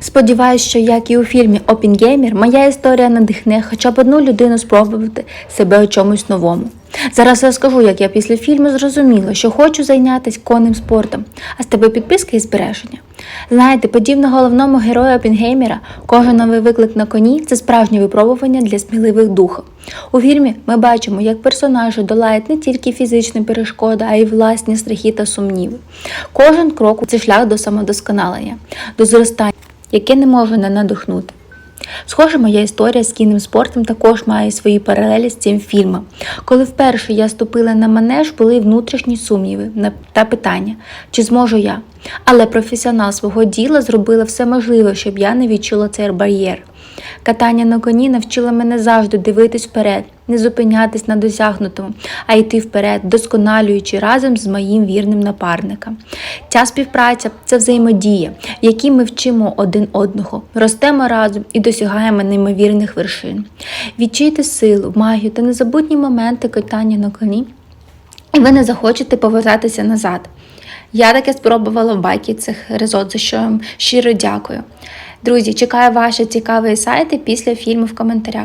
Сподіваюсь, що як і у фільмі Опінгеймер, моя історія надихне хоча б одну людину спробувати себе у чомусь новому. Зараз розкажу, як я після фільму зрозуміла, що хочу зайнятися конним спортом, а з тебе підписка і збереження. Знаєте, подібно головному герою Опінгеймера, кожен новий виклик на коні це справжнє випробування для сміливих духів. У фільмі ми бачимо, як персонажі долають не тільки фізичні перешкоди, а й власні страхи та сумніви. Кожен крок це шлях до самодосконалення, до зростання, яке не може не надихнути. Схоже, моя історія з кінним спортом також має свої паралелі з цим фільмом. Коли вперше я ступила на манеж, були внутрішні сумніви та питання, чи зможу я. Але професіонал свого діла зробила все можливе, щоб я не відчула цей бар'єр. Катання на коні навчило мене завжди дивитись вперед, не зупинятись на досягнутому, а йти вперед, досконалюючи разом з моїм вірним напарником. Ця співпраця це взаємодія, в якій ми вчимо один одного, ростемо разом і досягаємо неймовірних вершин. Відчуйте силу, магію та незабутні моменти катання на коні, і ви не захочете повертатися назад. Я таке спробувала в байкі цих резот, за що вам щиро дякую. Друзі, чекаю ваші цікаві сайти після фільму в коментарях.